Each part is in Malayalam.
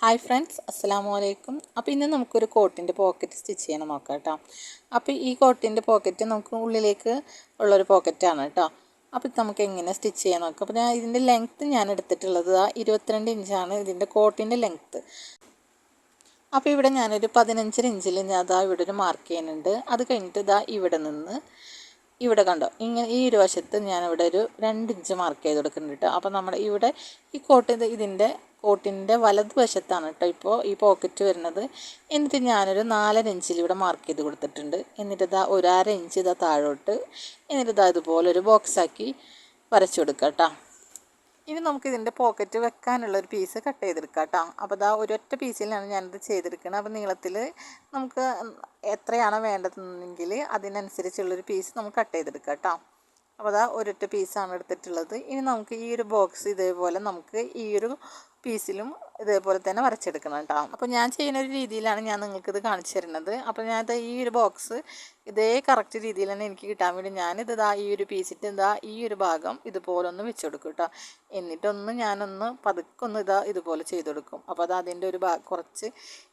ഹായ് ഫ്രണ്ട്സ് അസ്സലാമു അലൈക്കും. അപ്പോൾ ഇന്ന് നമുക്കൊരു കോട്ടിന്റെ പോക്കറ്റ് സ്റ്റിച്ച് ചെയ്യണം നോക്കാം കേട്ടോ അപ്പോൾ ഈ കോട്ടിന്റെ പോക്കറ്റ് നമുക്ക് ഉള്ളിലേക്ക് ഉള്ളൊരു പോക്കറ്റാണ് കേട്ടോ അപ്പോൾ ഇത് നമുക്ക് എങ്ങനെ സ്റ്റിച്ച് ചെയ്യാൻ നോക്കാം. അപ്പോൾ ഞാൻ ഇതിന്റെ ലെങ്ത്ത് ഞാൻ എടുത്തിട്ടുള്ളത് ആ ഇരുപത്തിരണ്ട് ഇഞ്ചാണ് ഇതിന്റെ കോട്ടിന്റെ ലെങ്ത്ത് അപ്പോൾ ഇവിടെ ഞാനൊരു പതിനഞ്ചര ഇഞ്ചിൽ ഞാൻ അതാ ഇവിടെ ഒരു മാർക്ക് ചെയ്യുന്നുണ്ട്. അത് കഴിഞ്ഞിട്ട് ഇതാ ഇവിടെ നിന്ന് ഇവിടെ കണ്ടോ? ഇങ്ങനെ ഈ ഒരു വശത്ത് ഞാനിവിടെ ഒരു രണ്ട് ഇഞ്ച് മാർക്ക് ചെയ്ത് കൊടുക്കുന്നുണ്ട് അപ്പോൾ നമ്മൾ ഇവിടെ ഈ കോട്ട് ഇതിന്റെ കോട്ടിന്റെ വലത് വശത്താണ് കേട്ടോ ഇപ്പോൾ ഈ പോക്കറ്റ് വരുന്നത്. എന്നിട്ട് ഞാനൊരു നാലര ഇഞ്ചിൽ ഇവിടെ മാർക്ക് ചെയ്ത് കൊടുത്തിട്ടുണ്ട്. എന്നിട്ട് ഇതാ ഒരു അര ഇഞ്ച് ഇതാ താഴോട്ട്. എന്നിട്ട് ഇതാ ഇതുപോലെ ഒരു ബോക്സാക്കി വരച്ചു കൊടുക്കാം കേട്ടോ. ഇനി നമുക്ക് ഇതിന്റെ പോക്കറ്റ് വെക്കാനുള്ള ഒരു പീസ് കട്ട് ചെയ്തെടുക്കാം കേട്ടോ. അപ്പോൾ ഇതാ ഒരൊറ്റ പീസിലാണ് ഞാനിത് ചെയ്തെടുക്കുന്നത് അപ്പോൾ നീളത്തിൽ നമുക്ക് എത്രയാണോ വേണ്ടതെന്നെങ്കിൽ അതിനനുസരിച്ചുള്ളൊരു പീസ് നമുക്ക് കട്ട് ചെയ്തെടുക്കാം കേട്ടോ. അപ്പോൾ അതാ ഒരൊറ്റ പീസാണ് എടുത്തിട്ടുള്ളത്. ഇനി നമുക്ക് ഈ ഒരു ബോക്സ് ഇതേപോലെ നമുക്ക് ഈ ഒരു പീസിലും ഇതേപോലെ തന്നെ വരച്ചെടുക്കണം കേട്ടോ. അപ്പോൾ ഞാൻ ചെയ്യുന്ന ഒരു രീതിയിലാണ് ഞാൻ നിങ്ങൾക്കിത് കാണിച്ചു തരുന്നത്. അപ്പോൾ ഞാൻ ഈ ഒരു ബോക്സ് ഇതേ കറക്റ്റ് രീതിയിൽ തന്നെ എനിക്ക് കിട്ടാൻ വേണ്ടി ഞാനിത് ഇതാ ഈ ഒരു പീസിട്ട് ഇതാ ഈ ഒരു ഭാഗം ഇതുപോലെ ഒന്ന് വെച്ച് കൊടുക്കും കേട്ടോ. എന്നിട്ടൊന്ന് ഞാനൊന്ന് പതുക്കൊന്ന് ഇതാ ഇതുപോലെ ചെയ്ത് കൊടുക്കും. അപ്പോൾ അത് അതിന്റെ ഒരു കുറച്ച്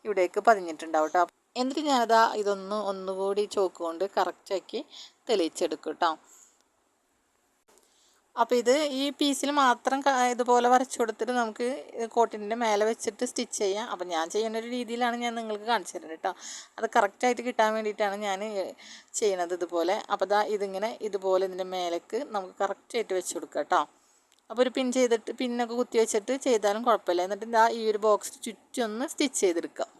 ഇവിടേക്ക് പതിഞ്ഞിട്ടുണ്ടാവും കേട്ടോ. എന്നിട്ട് ഞാനതാ ഇതൊന്ന് ഒന്നുകൂടി ചോക്ക് കൊണ്ട് കറക്റ്റാക്കി തെളിയിച്ചെടുക്കും കേട്ടോ. അപ്പോൾ ഇത് ഈ പീസിൽ മാത്രം ഇതുപോലെ വരച്ചു കൊടുത്തിട്ട് നമുക്ക് കോട്ടിന്റെ മേലെ വെച്ചിട്ട് സ്റ്റിച്ച് ചെയ്യാം. അപ്പോൾ ഞാൻ ചെയ്യുന്ന ഒരു രീതിയിലാണ് ഞാൻ നിങ്ങൾക്ക് കാണിച്ചു തരുന്നത് കേട്ടോ അത് കറക്റ്റായിട്ട് കിട്ടാൻ വേണ്ടിയിട്ടാണ് ഞാൻ ചെയ്യണത് ഇതുപോലെ. അപ്പോൾ ദാ ഇതിങ്ങനെ ഇതുപോലെ ഇതിന്റെ മേലേക്ക് നമുക്ക് കറക്റ്റായിട്ട് വെച്ച് കൊടുക്കാം കേട്ടോ അപ്പോൾ ഒരു പിൻ ചെയ്തിട്ട് പിന്നൊക്കെ കുത്തി വെച്ചിട്ട് ചെയ്താലും കുഴപ്പമില്ല. എന്നിട്ട് ഇതാ ഈ ഒരു ബോക്സ് ചുറ്റൊന്ന് സ്റ്റിച്ച് ചെയ്തെടുക്കാം.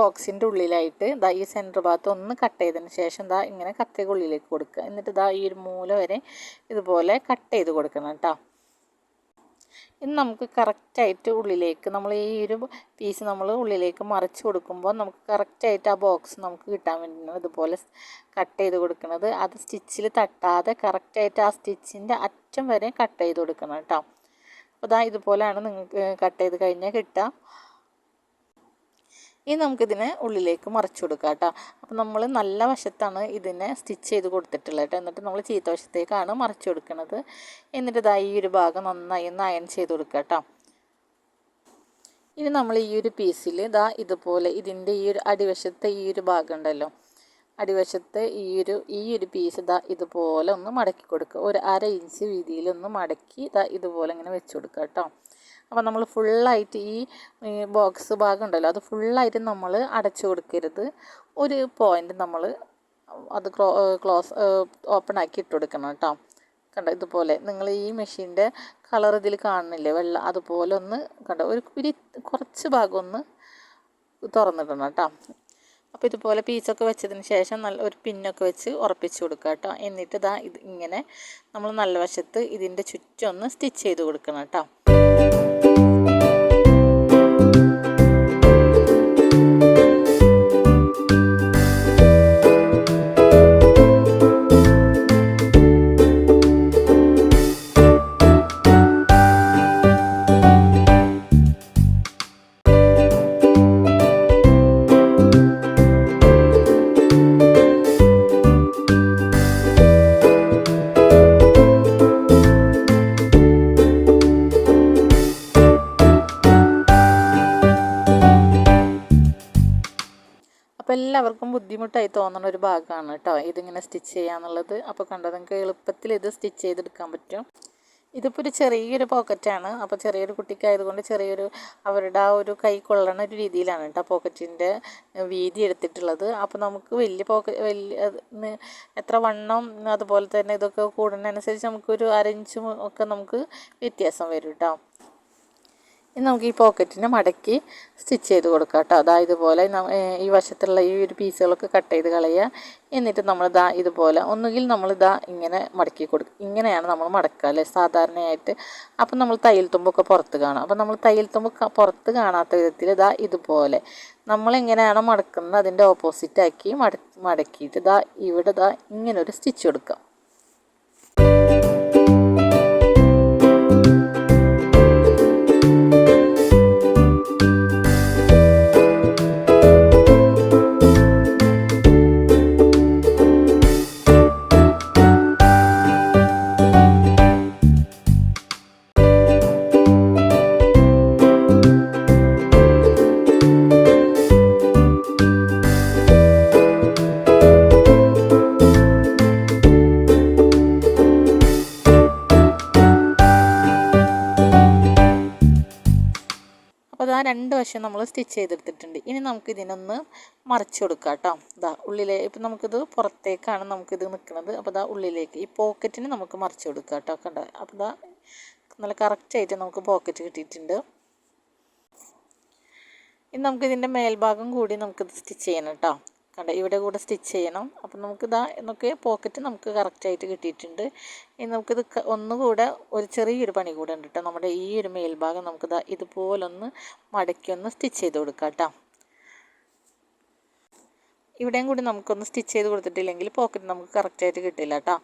ബോക്സിന്റെ ഉള്ളിലായിട്ട് ദാ ഈ സെന്റർ ഭാഗത്ത് ഒന്ന് കട്ട് ചെയ്തതിന് ശേഷം ദാ ഇങ്ങനെ കത്തിക ഉള്ളിലേക്ക് കൊടുക്കുക. എന്നിട്ട് ദാ ഈ ഒരു മൂല വരെ ഇതുപോലെ കട്ട് ചെയ്ത് കൊടുക്കണം കേട്ടോ ഇന്ന് നമുക്ക് കറക്റ്റായിട്ട് ഉള്ളിലേക്ക് നമ്മൾ ഈ ഒരു പീസ് നമ്മൾ ഉള്ളിലേക്ക് മറിച്ച് കൊടുക്കുമ്പോൾ നമുക്ക് കറക്റ്റായിട്ട് ആ ബോക്സ് നമുക്ക് കിട്ടാൻ വേണ്ടിയാണ് ഇതുപോലെ കട്ട് ചെയ്ത് കൊടുക്കുന്നത്. അത് സ്റ്റിച്ചിൽ തട്ടാതെ കറക്റ്റായിട്ട് ആ സ്റ്റിച്ചിന്റെ അറ്റം വരെ കട്ട് ചെയ്ത് കൊടുക്കണം കേട്ടോ അപ്പോൾ ഇതാ ഇതുപോലെയാണ് നിങ്ങൾക്ക് കട്ട് ചെയ്ത് കഴിഞ്ഞാൽ കിട്ടുക. ഇനി നമുക്കിതിനെ ഉള്ളിലേക്ക് മറിച്ചു കൊടുക്കാം കേട്ടോ. അപ്പോൾ നമ്മൾ നല്ല വശത്താണ് ഇതിനെ സ്റ്റിച്ച് ചെയ്ത് കൊടുത്തിട്ടുള്ളത് കേട്ടോ. എന്നിട്ട് നമ്മൾ ചീത്ത വശത്തേക്കാണ് മറിച്ചു കൊടുക്കുന്നത് എന്നിട്ട് ഇതാ ഈ ഒരു ഭാഗം നന്നായി ഒന്ന് അയൺ ചെയ്ത് കൊടുക്കുക കേട്ടോ. ഇനി നമ്മൾ ഈ ഒരു പീസിൽ ഇതാ ഇതുപോലെ ഇതിന്റെ ഈ ഒരു അടിവശത്തെ ഈ ഒരു ഭാഗം ഉണ്ടല്ലോ. അടിവശത്തെ ഈ ഒരു ഈ ഒരു പീസ് ഇതാ ഇതുപോലെ ഒന്ന് മടക്കി കൊടുക്കുക. ഒരു അര ഇഞ്ച് വീതിയിൽ ഒന്ന് മടക്കി ഇതാ ഇതുപോലെ ഇങ്ങനെ വെച്ച് കൊടുക്കുക കേട്ടോ. അപ്പോൾ നമ്മൾ ഫുള്ളായിട്ട് ഈ ബോക്സ് ഭാഗം ഉണ്ടല്ലോ അത് ഫുള്ളായിട്ട് നമ്മൾ അടച്ചു കൊടുക്കരുത്. ഒരു പോയിന്റ് നമ്മൾ അത് ക്ലോസ് ഓപ്പൺ ആക്കി ഇട്ട് കൊടുക്കണം കേട്ടോ. കണ്ടോ? ഇതുപോലെ നിങ്ങൾ ഈ മെഷീന്റെ കളർ ഇതിൽ കാണുന്നില്ലേ? വെള്ള അതുപോലെ ഒന്ന് കണ്ടോ? ഒരു ഒരു കുറച്ച് ഭാഗം ഒന്ന് തുറന്നിടണം കേട്ടോ. അപ്പോൾ ഇതുപോലെ പീസൊക്കെ വെച്ചതിന് ശേഷം നല്ല ഒരു പിന്നൊക്കെ വെച്ച് ഉറപ്പിച്ച് കൊടുക്കുക കേട്ടോ. എന്നിട്ട് ഇതാ ഇത് ഇങ്ങനെ നമ്മൾ നല്ല വശത്ത് ഇതിന്റെ ചുറ്റും ഒന്ന് സ്റ്റിച്ച് ചെയ്ത് കൊടുക്കണം കേട്ടോ. എല്ലാവർക്കും ബുദ്ധിമുട്ടായി തോന്നുന്ന ഒരു ഭാഗമാണ് കേട്ടോ. ഇതിങ്ങനെ സ്റ്റിച്ച് ചെയ്യാന്നുള്ളത്. അപ്പോൾ കണ്ടോ നിങ്ങൾക്ക് എളുപ്പത്തിൽ ഇത് സ്റ്റിച്ച് ചെയ്തെടുക്കാൻ പറ്റും. ഇതിപ്പോൾ ഒരു ചെറിയൊരു പോക്കറ്റാണ്. അപ്പോൾ ചെറിയൊരു കുട്ടിക്കായതുകൊണ്ട് ചെറിയൊരു അവരുടെ ആ ഒരു കൈ കൊള്ളണ ഒരു രീതിയിലാണ് കേട്ടോ പോക്കറ്റിന്റെ വീതി എടുത്തിട്ടുള്ളത്. അപ്പോൾ നമുക്ക് വലിയ പോക്കറ്റ് വലിയ എത്ര വണ്ണം അതുപോലെ തന്നെ ഇതൊക്കെ കൂടുന്നതനുസരിച്ച് നമുക്കൊരു അരഞ്ചും ഒക്കെ നമുക്ക് വ്യത്യാസം വരും കേട്ടോ. ഇനി നമുക്ക് ഈ പോക്കറ്റിനെ മടക്കി സ്റ്റിച്ച് ചെയ്ത് കൊടുക്കാം കേട്ടോ അതാ ഇതുപോലെ ഈ വശത്തുള്ള ഈ ഒരു പീസുകളൊക്കെ കട്ട് ചെയ്ത് കളയുക. എന്നിട്ട് നമ്മൾ ഇതാ ഇതുപോലെ ഒന്നുകിൽ നമ്മൾ ഇതാ ഇങ്ങനെ മടക്കി കൊടുക്കുക ഇങ്ങനെയാണ് നമ്മൾ മടക്കുക അല്ലേ? സാധാരണയായിട്ട്. അപ്പം നമ്മൾ തയ്യൽ തുമ്പൊക്കെ പുറത്ത് കാണാം. അപ്പം നമ്മൾ തയ്യൽ തുമ്പ് പുറത്ത് കാണാത്ത വിധത്തിൽ ഇതാ ഇതുപോലെ നമ്മൾ എങ്ങനെയാണോ മടക്കുന്നത് അതിന്റെ ഓപ്പോസിറ്റാക്കി മട മടക്കിയിട്ട് ഇതാ ഇവിടെ ഇതാ ഇങ്ങനെ ഒരു സ്റ്റിച്ച് കൊടുക്കുക രണ്ട് വശം നമ്മൾ സ്റ്റിച്ച് ചെയ്തെടുത്തിട്ടുണ്ട്. ഇനി നമുക്ക് ഇതിനൊന്ന് മറിച്ച് കൊടുക്കാം കേട്ടോ ഇതാ ഉള്ളിലെ ഇപ്പം നമുക്കിത് പുറത്തേക്കാണ് നമുക്കിത് നിൽക്കുന്നത് അപ്പോൾ ഇതാ ഉള്ളിലേക്ക് ഈ പോക്കറ്റിന് നമുക്ക് മറിച്ച് കൊടുക്കാം കേട്ടോ കണ്ട? അപ്പോൾ ഇതാ നല്ല കറക്റ്റായിട്ട് നമുക്ക് പോക്കറ്റ് കിട്ടിയിട്ടുണ്ട്. ഇനി നമുക്കിതിന്റെ മേൽഭാഗം കൂടി നമുക്കിത് സ്റ്റിച്ച് ചെയ്യണം കേട്ടോ കണ്ട? ഇവിടെ കൂടെ സ്റ്റിച്ച് ചെയ്യണം. അപ്പം നമുക്ക് ഇതാ എന്നൊക്കെ പോക്കറ്റ് നമുക്ക് കറക്റ്റായിട്ട് കിട്ടിയിട്ടുണ്ട്. ഇനി നമുക്കിത് ഒന്നുകൂടെ ഒരു ചെറിയൊരു പണി കൂടെ ഉണ്ട് കേട്ടോ നമ്മുടെ ഈ ഒരു മേൽഭാഗം നമുക്കിതാ ഇതുപോലൊന്ന് മടക്കി ഒന്ന് സ്റ്റിച്ച് ചെയ്ത് കൊടുക്കാം കേട്ടോ ഇവിടെയും കൂടി നമുക്കൊന്ന് സ്റ്റിച്ച് ചെയ്ത് കൊടുത്തിട്ടില്ലെങ്കിൽ പോക്കറ്റ് നമുക്ക് കറക്റ്റായിട്ട് കിട്ടില്ല കേട്ടോ